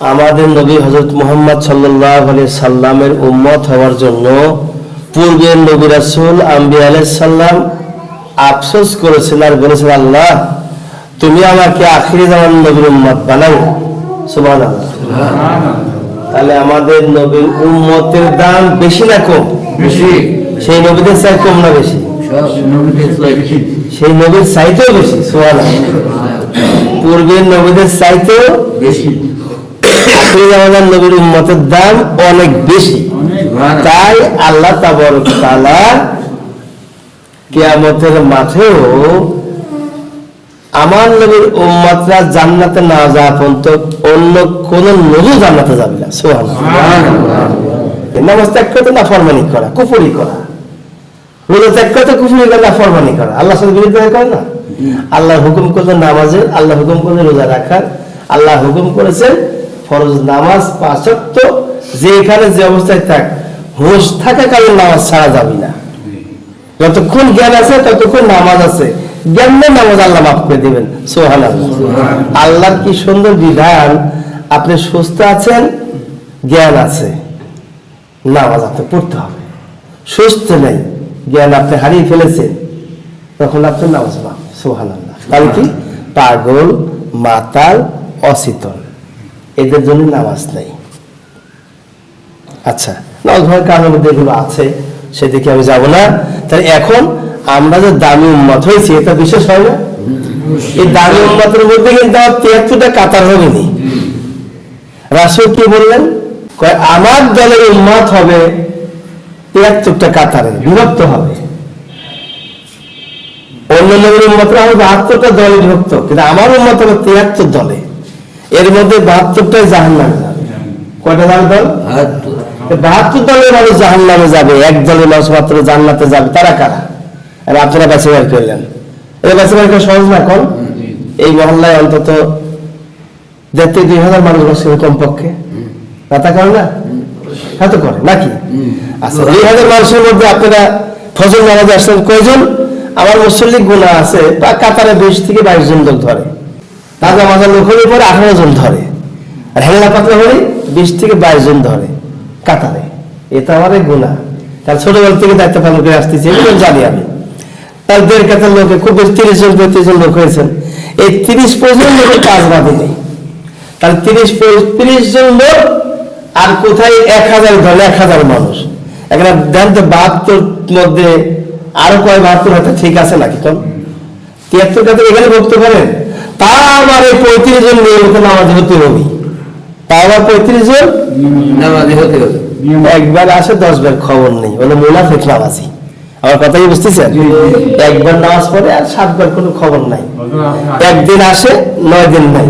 আমাদের নবী হজরত মোহাম্মদ সাল্লাহ আলি সাল্লামের উম্মত হওয়ার জন্য পূর্বের নবী রাসুল আম্বি সাল্লাম আফসোস করেছেন আর বলেছেন আল্লাহ তুমি আমাকে আখিরি জামান নবীর উম্মত বানাও। সুমান তাহলে আমাদের নবীর উম্মতের দাম বেশি না কম? বেশি। সেই নবীদের চাই কম না বেশি? বেশি। সেই নবীর চাইতেও বেশি? সুমান পূর্বের নবীদের চাইতেও বেশি। নবীর উম্মতের দাম অনেক বেশি। তাই আল্লাহ তাআলা মাঠেও আমার নবীর উম্মতরা জান্নাতে না যাওয়া পর্যন্ত অন্য কোন নবী জান্নাতে যাবে না। নামাজ ত্যাগ করতে না ফরমানি করা কুফরি করা। রোজা ত্যাগ করতে কুফরি করা না ফরমানি করা। আল্লাহ সাথে বিরুদ্ধে করে না? আল্লাহ হুকুম করতে নামাজের আল্লাহ হুকুম করতে রোজা রাখার আল্লাহ হুকুম করেছেন ফরজ নামাজ পাঁচত্ব যেখানে যে অবস্থায় থাক, হুঁশ থাকাকালীন নামাজ ছাড়া যাবি না। যতক্ষণ জ্ঞান আছে, ততক্ষণ নামাজ আছে। জ্ঞান নেই, নামাজ আল্লাহ মাফ করে দিবেন। সোহান আল্লাহর কি সুন্দর বিধান, আপনি সুস্থ আছেন, জ্ঞান আছে। নামাজ আপনি পড়তে হবে। সুস্থ নেই, জ্ঞান আপনি হারিয়ে ফেলেছেন, তখন আপনি নামাজ পাবেন সোহান আল্লাহ তাহলে কি? পাগল, মাতাল অচেতন এদের জন্য নামাজ নেই। আচ্ছা নামাজ কারণের মধ্যে এগুলো আছে, সেদিকে আমি যাব না। তাহলে এখন আমরা যে দামি উন্মত হয়েছি, এটা বিশেষ হয় না? এই দামি উন্মতের মধ্যে কিন্তু আমার তিয়াত্তরটা কাতার হবে নি। রাসুল কি বললেন? আমার দলের উন্মত হবে তিয়াত্তরটা কাতারে বিভক্ত হবে। অন্য নবীর উন্মতরা হবে বাহাত্তরটা দলে বিভক্ত, কিন্তু আমার উন্মত হবে তিয়াত্তর দলে। এর মধ্যে বাহাত্তরটাই জাহান নামে কয়টা জাহান দল বাহাত্তর। দলের মানুষ জাহান নামে যাবে এক দলের মানুষ মাত্র জান্নাতে যাবে। তারা কারা? আর আপনারা বেছে বের করলেন এই বের করা সহজ না এখন এই মহল্লায় অন্তত দেড় থেকে দুই হাজার মানুষ বসে কমপক্ষে। না তা করে না? হ্যাঁ তো করে নাকি? আচ্ছা দুই হাজার মানুষের মধ্যে আপনারা ফজল নামাজে আসলেন কয়জন? আমার মুসল্লি গুণা আছে তা কাতারে বিশ থেকে বাইশ জন লোক ধরে। তাজা মাজার লোক হলে পরে আঠারো জন ধরে। আর হেলা পাতলা হলে বিশ থেকে বাইশ জন ধরে কাতারে। এটা আমার গুণা তার ছোটবেলা থেকে দায়িত্ব পালন করে আসতেছি, এগুলো জানি আমি। তার দেড় কাতার লোকে, খুব বেশি তিরিশ জন, পঁয়ত্রিশ জন লোক হয়েছেন। এই তিরিশ পঁয়ত্রিশ লোকের কাজ বাদে নেই। তাহলে তিরিশ পঁয়ত্রিশ জন লোক, আর কোথায় এক হাজার ধরে, এক হাজার মানুষ। এখানে দেন তো বাহাত্তর মধ্যে আরও কয় বাহাত্তর হয়তো ঠিক আছে নাকি কোন? তিয়াত্তর কাতে এখানে ভক্ত করেন? তা আবার এই পঁয়ত্রিশ জন নিয়মিত নামাজ হতে হবে। তা আবার পঁয়ত্রিশ জন? নামাজি হতে হবে। একবার আসে দশ বার খবর নেই। বলে মুনাফিক নামাজি। আমার কথা কি বুঝতেছেন একবার নামাজ পড়ে আর সাতবার কোনো খবর নাই। একদিন আসে নয় দিন নাই।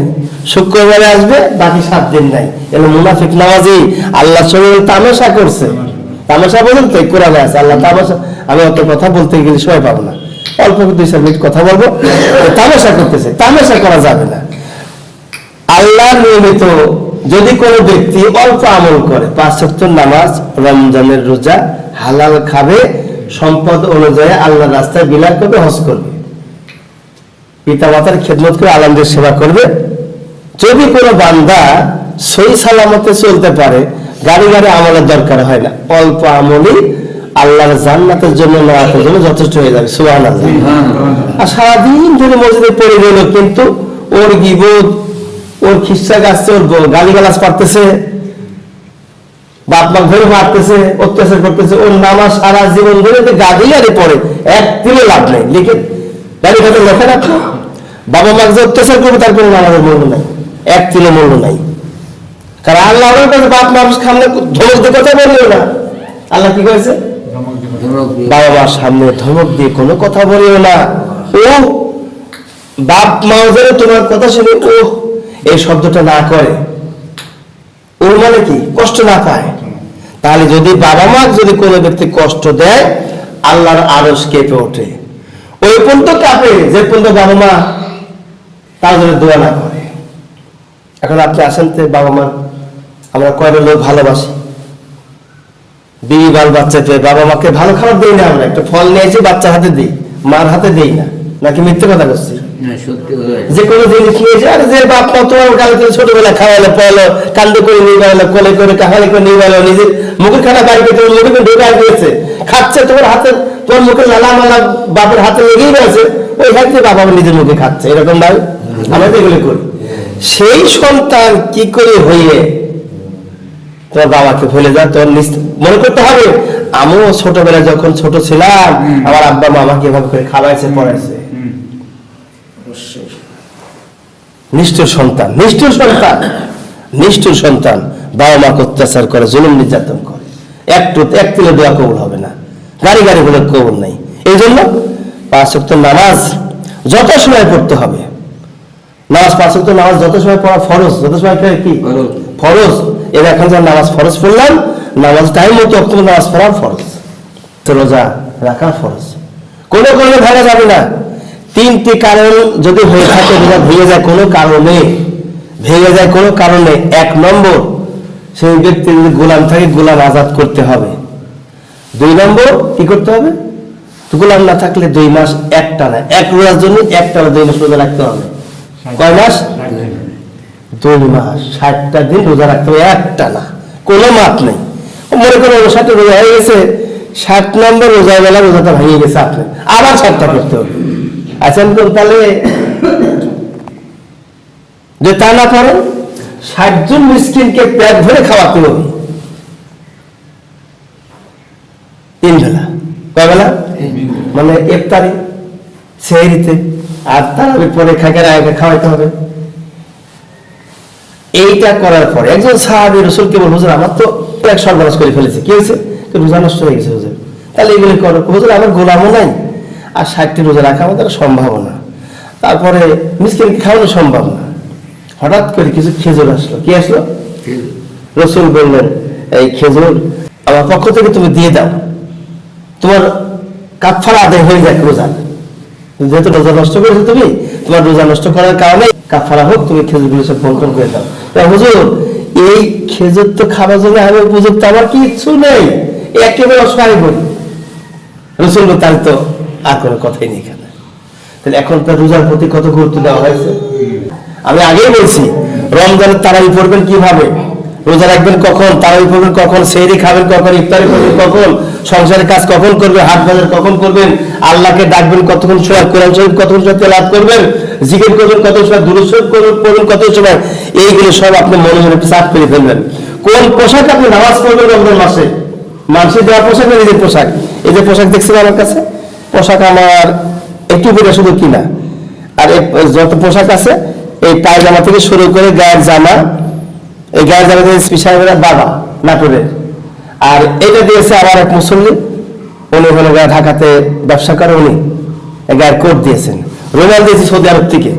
শুক্রবারে আসবে বাকি সাত দিন নাই। এগুলো মুনাফিক নামাজি আল্লাহ সঙ্গে তামাশা করছে। তামাশা বলুন তো কোরআনে আছে আল্লাহ তামাশা আমি অত কথা বলতে গেলে সবাই পাবো না। অল্প দুই চার মিনিট কথা বলব। তামাশা করতেছে। তামাশা করা যাবে না। আল্লাহ নিয়মিত যদি কোনো ব্যক্তি অল্প আমল করে, পাঁচ সপ্তাহ নামাজ, রমজানের রোজা, হালাল খাবে, সম্পদ অনুযায়ী আল্লাহ রাস্তায় বিলাপ করবে, হজ করবে। পিতা মাতার খেদমত করে আলমদের সেবা করবে। যদি কোনো বান্দা সই সালামতে চলতে পারে, গাড়ি গাড়ি আমলের দরকার হয় না। অল্প আমলই আল্লাহর জান্নাতের জন্য নেওয়ার জন্য যথেষ্ট হয়ে যাবে সুহান আর সারাদিন ধরে মসজিদে পড়ে গেল কিন্তু ওর গিবোধ ওর খিস্সা গাছছে ওর গালি গালাজ পারতেছে বাপ মা ধরে মারতেছে অত্যাচার করতেছে ওর নামাজ সারা জীবন ধরে গাদি গাড়ি পড়ে এক তিলে লাভ নেই। লিখে গাড়ি খাতে লেখেন আপনি? বাবা মা যে অত্যাচার করবে তার কোনো নামাজের মূল্য নাই এক তিলে মূল্য নাই। কারণ আল্লাহ আমার কাছে বাপ মানুষ সামনে ধমক দিয়ে কথা বলিও না। আল্লাহ কি করেছে। বাবা সামনে ধমক দিয়ে কোনো কথা বলিও না। ও, বাপ মা যেন তোমার কথা শুনে ও এই শব্দটা না করে। মানে কি? কষ্ট না পায়। তাহলে যদি বাবা মা যদি কোনো ব্যক্তি কষ্ট দেয়, আল্লাহর আরস কেঁপে ওঠে। ওই পর্যন্ত কাঁপে, যে পর্যন্ত বাবা মা তার জন্য দোয়া না করে। এখন আপনি আসেন তো, বাবা মা আমরা কয়টা লোক ভালোবাসি। বিবি বাল বাচ্চা পেয়ে বাবা মাকে ভালো খাবার দিই না আমরা একটা ফল নিয়েছি বাচ্চার হাতে দিই মার হাতে দিই না নাকি মিথ্যে কথা করছি যে কোনো জিনিস নিয়েছে আর যে বাপ মা তোমার কালে তো ছোটবেলা খাওয়ালে পড়ালো কান্দ করে নিয়ে গেলো কোলে করে কাহালি করে নিয়ে গেলো নিজের মুখের খানা বাড়ি করে তোমার মুখে ঢোকা দিয়েছে খাচ্ছে তোমার হাতে তোমার মুখে লালা মালা বাপের হাতে লেগেই গেছে ওই খাচ্ছে বাবা নিজের মুখে খাচ্ছে এরকম ভাই? আমরা তো এগুলো করি। সেই সন্তান কি করে হয়ে তোমার বাবাকে ভুলে যা তোর মনে করতে হবে আমিও ছোটবেলায় যখন ছোট ছিলাম আমার আব্বা মা আমাকে এভাবে করে খাওয়াইছে পড়াইছে। নিষ্ঠুর সন্তান নিষ্ঠুর সন্তান নিষ্ঠুর সন্তান। বাবা মাকে অত্যাচার করে জুলুম নির্যাতন করে। একটু এক তুলে দোয়া কবুল হবে না। গাড়ি গাড়ি বলে কবুল নেই। এই জন্য পাঁচ ওয়াক্ত নামাজ যত সময় পড়তে হবে। নামাজ পাঁচ ওয়াক্ত নামাজ যত সময় পড়া ফরজ। যত সময় পড়া কি? ফরজ। এর এখন যখন নামাজ ফরজ পড়লাম, নামাজ টাইম মতো অক্ত নামাজ পড়ার ফরজ। তো রোজা রাখা ফরজ। কোনো কারণে ভাঙা যাবে না। তিনটি কারণ যদি হয়ে থাকে, রোজা ভেঙে যায় কোনো কারণে, ভেঙে যায় কোনো কারণে, এক নম্বর, সেই ব্যক্তি যদি গোলাম থাকে, গোলাম আজাদ করতে হবে। দুই নম্বর, কি করতে হবে? গোলাম না থাকলে দুই মাস একটা না এক রোজার জন্য একটা দুই মাস রোজা রাখতে হবে। কয় মাস? দুই ষাটটা দিন রোজা রাখতে হবে, একটা না, কোনো মাপ নেই। মনে করো রোজা হয়ে গেছে, ষাট নম্বর রোজা বেলা রোজাটা ভেঙে গেছে আপনার, আবার ষাটটা করতে হবে। আচ্ছা আমি তাহলে যে তা না ষাটজন মিসকিনকে ভরে খাওয়াতে হবে। তিন বেলা মানে ইফতারি সেহরিতে আর তারাবি পরে খাকের আগে খাওয়াইতে হবে। এইটা করার পরে একজন সাহাবি রসুল কেবল হুজুর, আমার তো এক সর্বনাশ করে ফেলেছে। কি হয়েছে? রোজা নষ্ট হয়ে গেছে, হুজুর। তাহলে এগুলি করো। হুজুর, আমার গোলামও নাই, আর ষাটটি রোজা রাখা আমাদের সম্ভব না। তারপরে মিসকিনকে খাওয়ানো সম্ভব না। হঠাৎ করে কিছু খেজুর আসলো। কি আসলো? রসুল বললেন, এই খেজুর আমার পক্ষ থেকে তুমি দিয়ে দাও। তোমার কাফারা আদায় হয়ে যায় রোজা যেহেতু রোজা নষ্ট করেছ তুমি, তোমার রোজা নষ্ট করার কারণে কাফারা হোক, তুমি খেজুরগুলো সব বন্টন করে দাও হুজুর, এই খেজুর তো খাবার জন্য আমি উপযুক্ত, আমার কিচ্ছু নেই। একেবারে অসহায় বলি রসুল তার তো আর কোনো কথাই নেই এখানে। তাহলে এখন তার রোজার প্রতি কত গুরুত্ব দেওয়া হয়েছে? আমি আগেই বলছি, রমজানের তারাই পড়বেন কীভাবে? রোজা রাখবেন কখন? তারাবি পড়বেন কখন? সেহরি খাবেন কখন? ইফতারি করবেন কখন? সংসারের কাজ কখন করবেন? হাট বাজার কখন করবেন? আল্লাহকে ডাকবেন কতক্ষণ সময়? কোরআন শরীফ কতক্ষণ সময় তেলাওয়াত করবেন? জিকির করবেন কত সময়? দুরুদ করবেন কত সময়? এইগুলো সব আপনি মনে মনে চাপ করে ফেলবেন। কোন পোশাক আপনি নামাজ পড়বেন রমজান মাসে? মানুষের দেওয়া পোশাক না নিজের পোশাক? এই যে পোশাক দেখছেন আমার কাছে? পোশাক আমার একটু করে শুধু কিনা। আর যত পোশাক আছে, এই পায়জামা থেকে শুরু করে গায়ের জামা এই গায়ে জামা থেকে স্পেশাল বাবা, নাটোরের। আর এটা দিয়েছে আমার এক মুসল্লি, উনি হলো গিয়ে ঢাকাতে ব্যবসা করে, উনি গায়ের কোট দিয়েছেন। রোমাল দিয়েছি সৌদি আরব থেকে।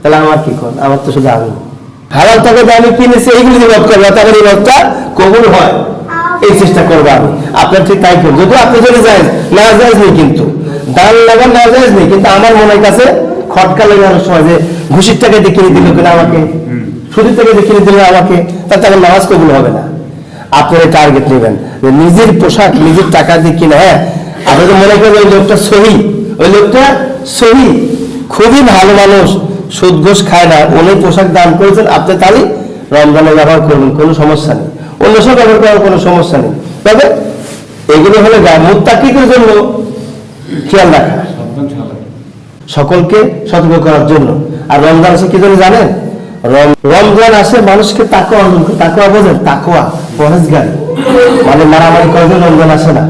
তাহলে আমার কি কর? আমার তো শুধু আমি হালাল দিয়ে আমি কিনেছি, এইগুলি বিরোধ করব এই বিরোধটা কবুল হয়। এই চেষ্টা করব আমি। আপনার ঠিক তাই করব যদিও আপনি যদি যায় না যায় নেই কিন্তু। দান লাগান না যায় নেই কিন্তু আমার মনের কাছে খটকা লাগে অনেক সময় যে ঘুষির টাকা দিয়ে কিনে দিল কিনা আমাকে সুদের থেকে দিয়ে কিনে দিল আমাকে তাতে আমার নামাজ কবুল হবে না। আপনারা টার্গেট নেবেন। নিজের পোশাক, নিজের টাকা দিয়ে কিনে হ্যাঁ? আপনি তো মনে করেন ওই লোকটা সহি। ওই লোকটা সহি। খুবই ভালো মানুষ। সুদ ঘোষ খায় না। উনি পোশাক দান করেছেন, আপনি তাহলে রমজানে ব্যবহার করবেন কোনো সমস্যা নেই। অন্য সব ব্যবহার করার কোনো সমস্যা নেই। তবে এগুলো হলে মুত্তাকিদের জন্য খেয়াল রাখা। সকলকে সতর্ক করার জন্য। আর রমজান আসে কি জন্য জানেন? রমজান আসে মানুষকে তাকোয়া অর্জন করে। বোঝেন? মানে মারামারি করবে রমজান আসে না।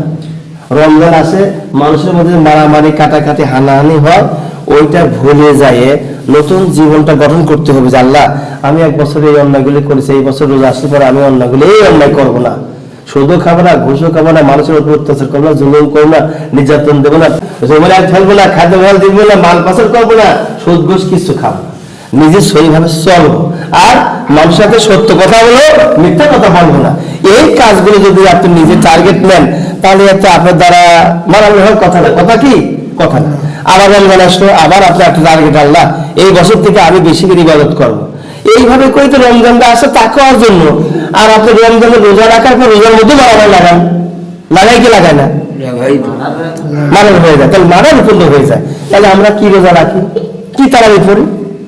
রমজান আসে, মানুষের মধ্যে মারামারি, কাটাকাটি, হানাহানি হয়, ওইটা ভুলে যায় নতুন জীবনটা গঠন করতে হবে যে, আল্লাহ, আমি এক বছর এই অন্যায়গুলি করেছি, এই বছর রোজা আসলে পরে আমি অন্যায়গুলি, এই অন্যায় করব না। সুদও খাব না, ঘুষও খাব না, মানুষের উপর অত্যাচার করব না, জুলুম করব না, নির্যাতন দেবো না। ফেলব না, খাদ্য ভালো দিব না, মাল পাচার করব না, সুদ ঘুষ কিছু খাব না। নিজের সহিভাবে চলবো। আর মানুষের সাথে সত্য কথা বলো মিথ্যা কথা বলব না। এই কাজগুলো যদি আপনি নিজে টার্গেট নেন, তাহলে এতে আপনার দ্বারা মারামারি হওয়ার কথা না। কথা কি? কথা না। আবার রমজান আসলো, আবার আপনি একটা টার্গেট আল্লাহ এই বছর থেকে আমি বেশি করে ইবাদত করব। এইভাবে করে তো রমজানটা আসে তাকার জন্য। আর আপনি রমজানে রোজা রাখার পর রোজার মধ্যে মারামারি লাগান। লাগাই কি লাগায় না? তো মারার হয়ে যায়। তাহলে মারার উপন্য হয়ে যায়। তাহলে আমরা কি রোজা রাখি? কি তারাবি পড়ি?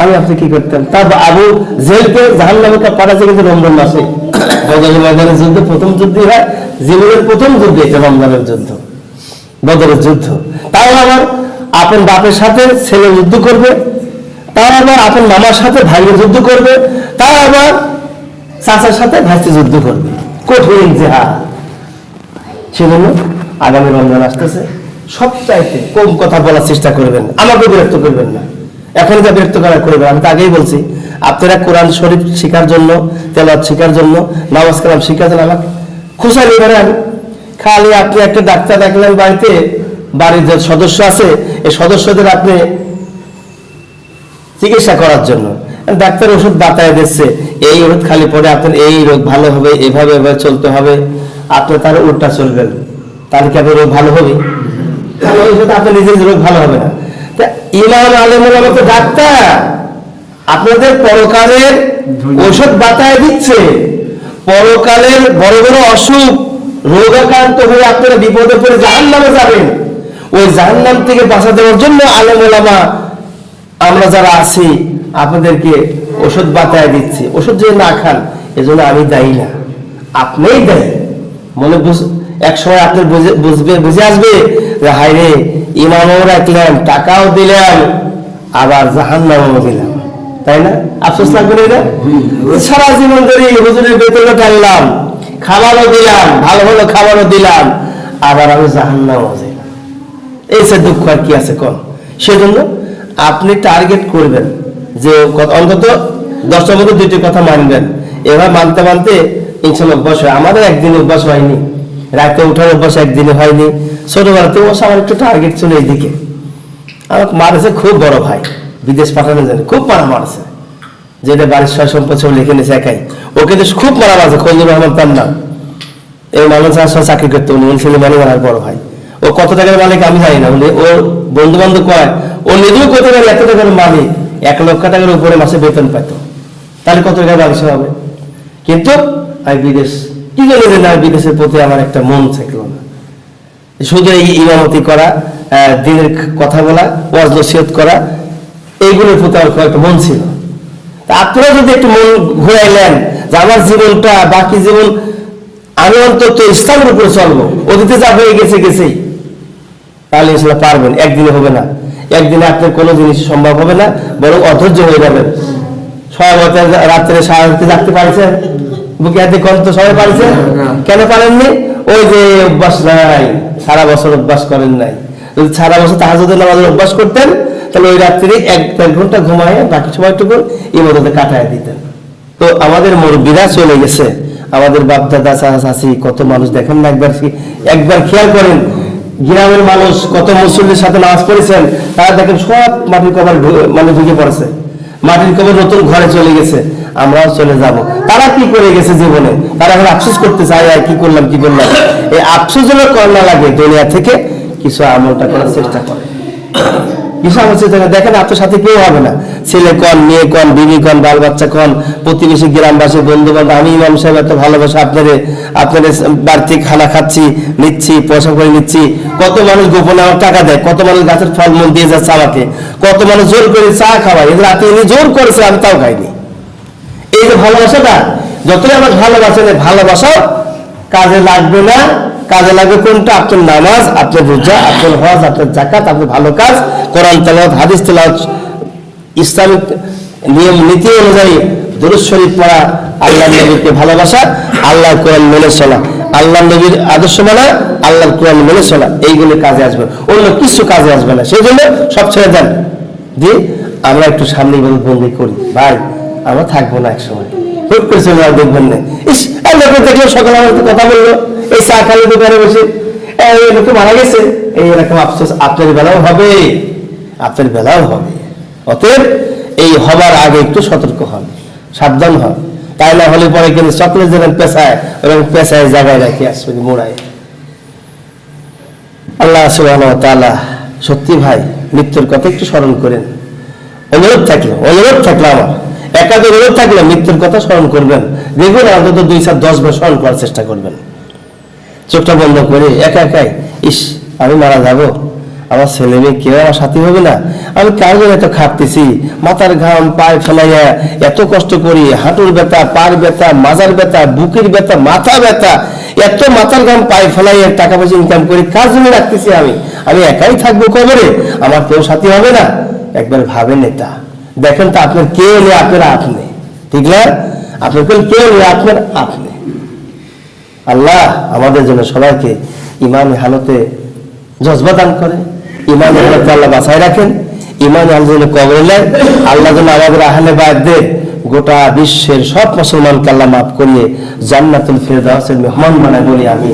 আমি আপনি কি করতাম তারপর আবু জেলকে জাহান নামকে পাঠাচ্ছে কিন্তু রমজান মাসে বদরের ময়দানের যুদ্ধ, প্রথম যুদ্ধই হয় জীবনের প্রথম যুদ্ধ এটা রমজানের যুদ্ধ, বদরের যুদ্ধ। তাও আবার আপন বাপের সাথে ছেলে যুদ্ধ করবে তাও আবার আপন মামার সাথে ভাইয়ের যুদ্ধ করবে তাও আবার চাচার সাথে ভাইতে যুদ্ধ করবে। কঠিন জেহাদ সেজন্য আগামী রমজান আসতেছে। সবচাইতে কম কথা বলার চেষ্টা করবেন, আমাকে বিরক্ত করবেন না। এখন যা বিরক্ত করা করবেন আমি তো আগেই বলছি, আপনারা কোরআন শরীফ শেখার জন্য, তেলাওয়াত শেখার জন্য, নামাজ কালাম শেখার জন্য আমাকে খুশা নিবেন খালি আপনি একটা ডাক্তার দেখলেন বাড়িতে, বাড়ির যে সদস্য আছে, এই সদস্যদের আপনি চিকিৎসা করার জন্য। ডাক্তার ওষুধ বাতায় দিচ্ছে, এই ওষুধ খালি পরে আপনার এই রোগ ভালো হবে, এভাবে এভাবে চলতে হবে, আপনি তার উল্টা চলবেন। তাহলে কি আপনার রোগ ভালো হবে? ওই সাথে আপনার নিজের রোগ ভালো হবে না। ইমাম আলমুল তো ডাক্তার। আপনাদের পরকালের ওষুধ বাতায় দিচ্ছে। পরকালের বড় বড় অসুখ রোগাক্রান্ত হয়ে আপনারা বিপদে পড়ে জাহান নামে যাবেন। ওই জাহান নাম থেকে বাঁচা দেওয়ার জন্য আলম ওলামা আমরা যারা আছি আপনাদেরকে ওষুধ বাতায় দিচ্ছি। ওষুধ যদি না খান এজন্য আমি দায়ী না। আপনিই দায়ী মনে বুঝ এক সময় আপনার বুঝে বুঝবে বুঝে আসবে ইমামও রাখলাম টাকাও দিলাম আবার জাহান নামও দিলাম তাই না? আফসোস না সারা জীবন ধরে হুজুরের বেতনও টানলাম খাবারও দিলাম, ভালো ভালো খাবারও দিলাম, আবার আমি দিলাম এই সে দুঃখ আর কি আছে কোন? সেজন্য আপনি টার্গেট করবেন যে অন্তত দশটার মধ্যে দুইটি কথা মানবেন। এবার মানতে মানতে, ইনশাল্লাহ অভ্যাস হয়। আমাদের একদিন অভ্যাস হয়নি। রাতে উঠার অভ্যাস একদিনে হয়নি। ছোটবেলাতে ও আমার একটু টার্গেট ছিল এইদিকে। আমাকে মারেছে খুব বড় ভাই, বিদেশ পাঠানো জানে খুব মারা মারছে যেটা বাড়ির সয় সম্পদ সব লিখে নিয়েছে একাই। ওকে তো খুব মারা মারছে খন্দুর রহমান তার নাম। এই মানুষ আসলে চাকরি করতে, উনি ছেলে মানে আমার বড় ভাই। ও কত টাকার মালিক আমি জানি না, উনি ওর বন্ধু বান্ধব কয়, ও নিজেও কত টাকার এত টাকার মালিক? এক লক্ষ টাকার উপরে মাসে বেতন পেত তাহলে কত টাকা ব্যবসা হবে? কিন্তু আমি বিদেশ, কি যে না, বিদেশের প্রতি আমার একটা মন থাকল না। শুধু এই ইমামতি করা দিনের কথা বলা ওয়াজ নসিহত করা এইগুলোর প্রতি আমার খুব একটা মন ছিল। তা আপনারা যদি একটু মন ঘুরাইলেন যে আমার জীবনটা বাকি জীবন আমি অন্তত ইসলামের উপরে চলবো অতীতে যা হয়ে গেছে গেছেই। তাহলে আসলে পারবেন একদিনে হবে না। একদিনে আপনার কোনো জিনিস সম্ভব হবে না বরং অধৈর্য হয়ে যাবেন। সবাই রাত্রে সারাতে জাগতে পারছেন? বুকে হাতে কষ্ট সবাই পারছেন কেন পারেননি? ওই যে অভ্যাস নাই, সারা বছর অভ্যাস করেন নাই। যদি সারা বছর তাহাজুদের নামাজের অভ্যাস করতেন, তাহলে ওই রাত্রি এক দেড় ঘণ্টা ঘুমায় বাকি সময়টুকু ইবাদতে কাটায় দিতেন। তো আমাদের মুরব্বীরা চলে গেছে। আমাদের বাপ দাদা চাচা, কত মানুষ দেখেন না একবার একবার খেয়াল করেন, গ্রামের মানুষ কত মুসল্লির সাথে নামাজ পড়েছেন, তারা দেখেন সব মাটির কবর মানে ঢুকে পড়েছে। মাটির কবর নতুন ঘরে চলে গেছে। আমরাও চলে যাব। তারা কি করে গেছে জীবনে? তারা এখন আফসোস করতে চায় আর কি করলাম কি করলাম? এই আফসোস যেন কর লাগে দুনিয়া থেকে, কিছু আমলটা করার চেষ্টা করে। কিছু আমল চেষ্টা করে দেখেন আপনার সাথে কেউ হবে না। ছেলে কন, মেয়ে কন, বিবি কন বাল বাচ্চা কন, প্রতিবেশী গ্রামবাসী বন্ধু বান্ধব আমি ইমাম সাহেব এত ভালোবাসা আপনাদের আপনাদের বাড়তি খানা খাচ্ছি, নিচ্ছি পয়সা করে নিচ্ছি। কত মানুষ গোপনে আমার টাকা দেয়, কত মানুষ গাছের ফল ফলমূল দিয়ে যাচ্ছে আমাকে, কত মানুষ জোর করে চা খাওয়ায়। এদের রাতে জোর করেছে, আমি তাও খাইনি। এই ভালোবাসাটা, যতই আমার ভালোবাসেন এই ভালোবাসাও কাজে লাগবে না। কাজে লাগবে কোনটা? আপনার নামাজ, আপনার রোজা, আপনার হজ, আপনার জাকাত আপনার ভালো কাজ, কোরআন তেলাওয়াত, হাদিস তেলাওয়াত, ইসলামিক নিয়ম, নীতি অনুযায়ী দুরুদ পড়া আল্লাহ নবীকে ভালোবাসা আল্লাহ কোরআন মেনে চলা। আল্লাহ নবীর আদর্শ মানা, আল্লাহর কোরআন মেনে চলা। এইগুলো কাজে আসবে অন্য কিছু কাজে আসবে না। সেই জন্য সব ছেড়ে দেন। দিয়ে আমরা একটু সামনে বন্দি করি। ভাই আমরা থাকব না এক সময় হুট করে চলে দেখবেন না। ইস দেখল, সকালে আমার কথা বলল। এই চা খালি দোকানে বসে। এই লোকে মারা গেছে। এই এরকম আফসোস, আপনার বেলাও হবে। আপনার বেলাও হবে। অতএব এই হবার আগে একটু সতর্ক হন, সাবধান হন। তাই না হলে পরে কিন্তু চকলেট যেরকম পেশায় ওরকম পেশায় জায়গায় রাখি আসবে, মোড়ায়। আল্লাহ সুবহানাহু ওয়া সত্যি ভাই, মৃত্যুর কথা একটু স্মরণ করেন। অনুরোধ থাকল অনুরোধ থাকল আমার। একাধ অনুরোধ থাকলে মৃত্যুর কথা স্মরণ করবেন। দেখুন অন্তত দুই চার দশ বার স্মরণ করার চেষ্টা করবেন। চোখটা বন্ধ করে একা একাই, ইস, আমি মারা যাব। আমার ছেলে মেয়ে কেউ আমার সাথী হবে না। আমি কার জন্য এত খাটতেছি? মাথার ঘাম, পায়ে ফেলাইয়া এত কষ্ট করি, হাঁটুর ব্যথা পার ব্যথা, মাজার ব্যথা, বুকের ব্যথা, মাথা ব্যথা, এত মাথার ঘাম, পায়ে ফেলাইয়া টাকা পয়সা ইনকাম করে কার জন্য রাখতেছি আমি? আমি একাই থাকব কবরে? আমার কেউ সাথী হবে না? একবার ভাবেন এটা। দেখেন তো আপনার কে এলে আপনার আপনি ঠিক না? আপনার কে এলে আপনার আপনি আল্লাহ আমাদের জন্য সবাইকে ইমানি হালতে জজবা দান করে, ইমানি হালতে আল্লাহ বাঁচায় রাখেন, ইমান আল্লাহ যেন কবরে নেয়, আল্লাহ যেন আমাদের আহলে বায়দের গোটা বিশ্বের সব মুসলমানকে আল্লাহ মাফ করিয়ে জান্নাতুল ফেরদাউসের মেহমান বানায় বলি আমি